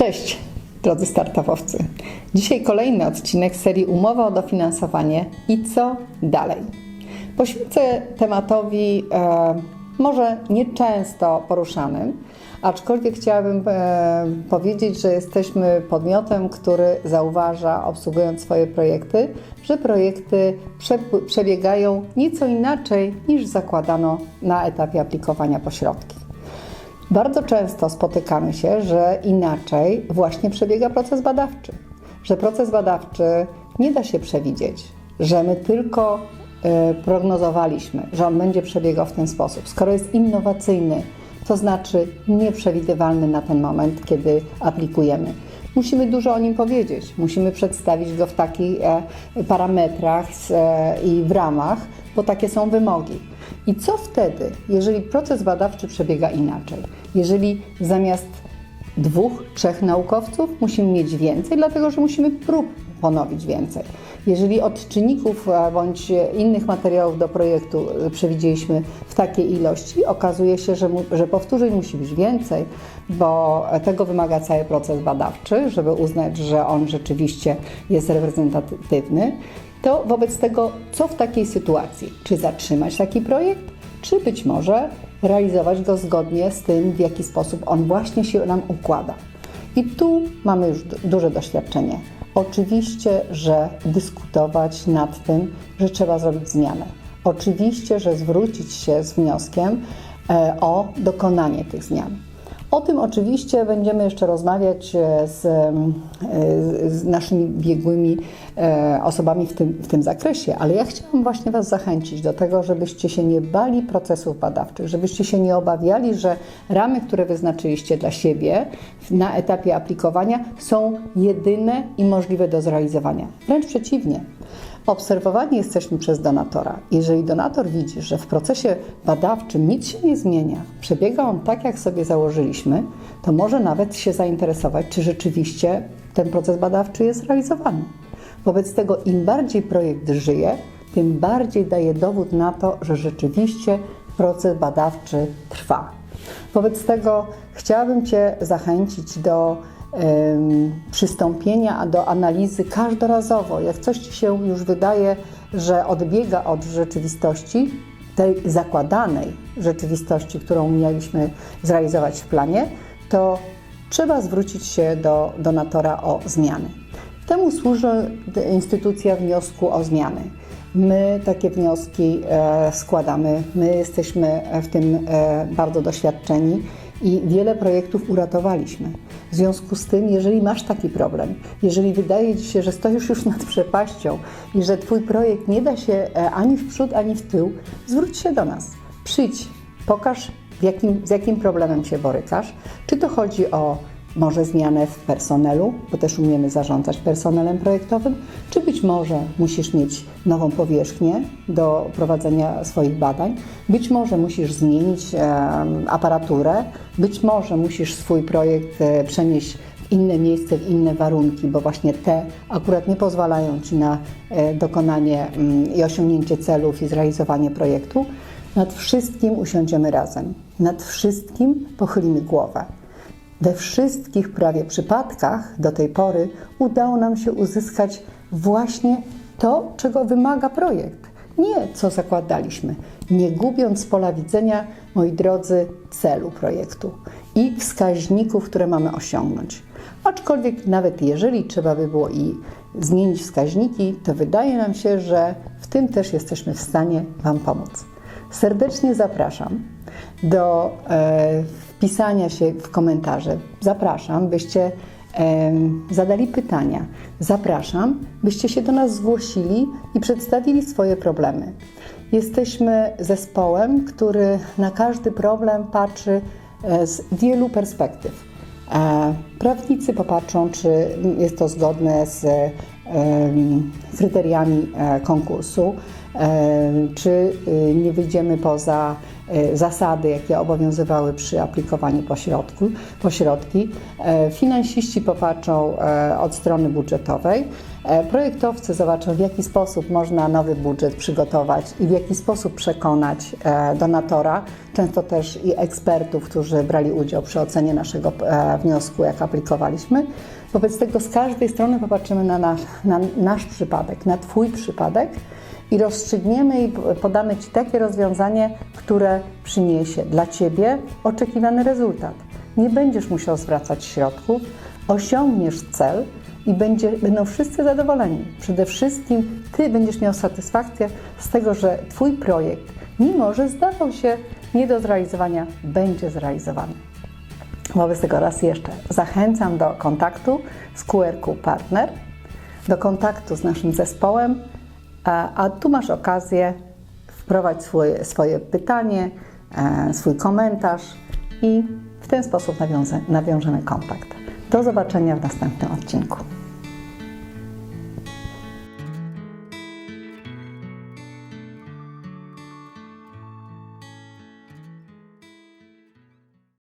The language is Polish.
Cześć, drodzy startupowcy. Dzisiaj kolejny odcinek serii Umowa o dofinansowanie i co dalej. Poświęcę tematowi e, może nieczęsto poruszanym, aczkolwiek chciałabym e, powiedzieć, że jesteśmy podmiotem, który zauważa, obsługując swoje projekty, że projekty prze, przebiegają nieco inaczej niż zakładano na etapie aplikowania pośrodki. Bardzo często spotykamy się, że inaczej właśnie przebiega proces badawczy. Że proces badawczy nie da się przewidzieć, że my tylko y, prognozowaliśmy, że on będzie przebiegał w ten sposób. Skoro jest innowacyjny, to znaczy nieprzewidywalny na ten moment, kiedy aplikujemy. Musimy dużo o nim powiedzieć, musimy przedstawić go w takich e, parametrach e, i w ramach, bo takie są wymogi. I co wtedy, jeżeli proces badawczy przebiega inaczej? Jeżeli zamiast dwóch, trzech naukowców musimy mieć więcej, dlatego że musimy prób ponowić więcej. Jeżeli od czynników bądź innych materiałów do projektu przewidzieliśmy w takiej ilości, okazuje się, że, że powtórzeń musi być więcej, bo tego wymaga cały proces badawczy, żeby uznać, że on rzeczywiście jest reprezentatywny to wobec tego, co w takiej sytuacji? Czy zatrzymać taki projekt, czy być może realizować go zgodnie z tym, w jaki sposób on właśnie się nam układa? I tu mamy już duże doświadczenie. Oczywiście, że dyskutować nad tym, że trzeba zrobić zmianę. Oczywiście, że zwrócić się z wnioskiem e, o dokonanie tych zmian. O tym oczywiście będziemy jeszcze rozmawiać e, z, e, z naszymi biegłymi e, osobami w tym, w tym zakresie, ale ja chciałam właśnie Was zachęcić do tego, żebyście się nie bali procesów badawczych, żebyście się nie obawiali, że ramy, które wyznaczyliście dla siebie na etapie aplikowania są jedyne i możliwe do zrealizowania. Wręcz przeciwnie. Obserwowani jesteśmy przez donatora. Jeżeli donator widzi, że w procesie badawczym nic się nie zmienia, przebiega on tak, jak sobie założyliśmy, to może nawet się zainteresować, czy rzeczywiście ten proces badawczy jest realizowany. Wobec tego im bardziej projekt żyje, tym bardziej daje dowód na to, że rzeczywiście proces badawczy trwa. Wobec tego chciałabym Cię zachęcić do przystąpienia do analizy każdorazowo. Jak coś Ci się już wydaje, że odbiega od rzeczywistości, tej zakładanej rzeczywistości, którą mieliśmy zrealizować w planie, to trzeba zwrócić się do donatora o zmiany. Temu służy instytucja wniosku o zmiany. My takie wnioski e, składamy, my jesteśmy w tym e, bardzo doświadczeni i wiele projektów uratowaliśmy. W związku z tym, jeżeli masz taki problem, jeżeli wydaje Ci się, że stoisz już nad przepaścią i że Twój projekt nie da się e, ani w przód, ani w tył, zwróć się do nas. Przyjdź, pokaż, jakim, z jakim problemem się borykasz. Czy to chodzi o może zmianę w personelu, bo też umiemy zarządzać personelem projektowym, czy być może musisz mieć nową powierzchnię do prowadzenia swoich badań, być może musisz zmienić aparaturę, być może musisz swój projekt e, przenieść w inne miejsce, w inne warunki, bo właśnie te akurat nie pozwalają Ci na e, dokonanie mm, i osiągnięcie celów i zrealizowanie projektu. Nad wszystkim usiądziemy razem, nad wszystkim pochylimy głowę. We wszystkich prawie przypadkach do tej pory udało nam się uzyskać właśnie to, czego wymaga projekt. Nie co zakładaliśmy, nie gubiąc z pola widzenia, moi drodzy, celu projektu i wskaźników, które mamy osiągnąć. Aczkolwiek nawet jeżeli trzeba by było i zmienić wskaźniki, to wydaje nam się, że w tym też jesteśmy w stanie Wam pomóc. Serdecznie zapraszam do e, wpisania się w komentarze. Zapraszam, byście zadali pytania. Zapraszam, byście się do nas zgłosili i przedstawili swoje problemy. Jesteśmy zespołem, który na każdy problem patrzy e, z wielu perspektyw. E, prawnicy popatrzą, czy jest to zgodne z kryteriami e, konkursu, czy y, nie wyjdziemy poza e, zasady, jakie obowiązywały przy aplikowaniu pośrodku, pośrodki. E, Finansiści popatrzą e, od strony budżetowej. E, Projektowcy zobaczą, w jaki sposób można nowy budżet przygotować i w jaki sposób przekonać e, donatora, często też i ekspertów, którzy brali udział przy ocenie naszego e, wniosku, jak aplikowaliśmy. Wobec tego z każdej strony popatrzymy na nasz, na nasz przypadek, na Twój przypadek i rozstrzygniemy i podamy Ci takie rozwiązanie, które przyniesie dla Ciebie oczekiwany rezultat. Nie będziesz musiał zwracać środków, osiągniesz cel i będzie, będą wszyscy zadowoleni. Przede wszystkim Ty będziesz miał satysfakcję z tego, że Twój projekt, mimo że zdawał się nie do zrealizowania, będzie zrealizowany. Wobec tego raz jeszcze zachęcam do kontaktu z QRQ Partner, do kontaktu z naszym zespołem, a, a tu masz okazję wprowadzić swoje, swoje pytanie, e, swój komentarz i w ten sposób nawiąże, nawiążemy kontakt. Do zobaczenia w następnym odcinku.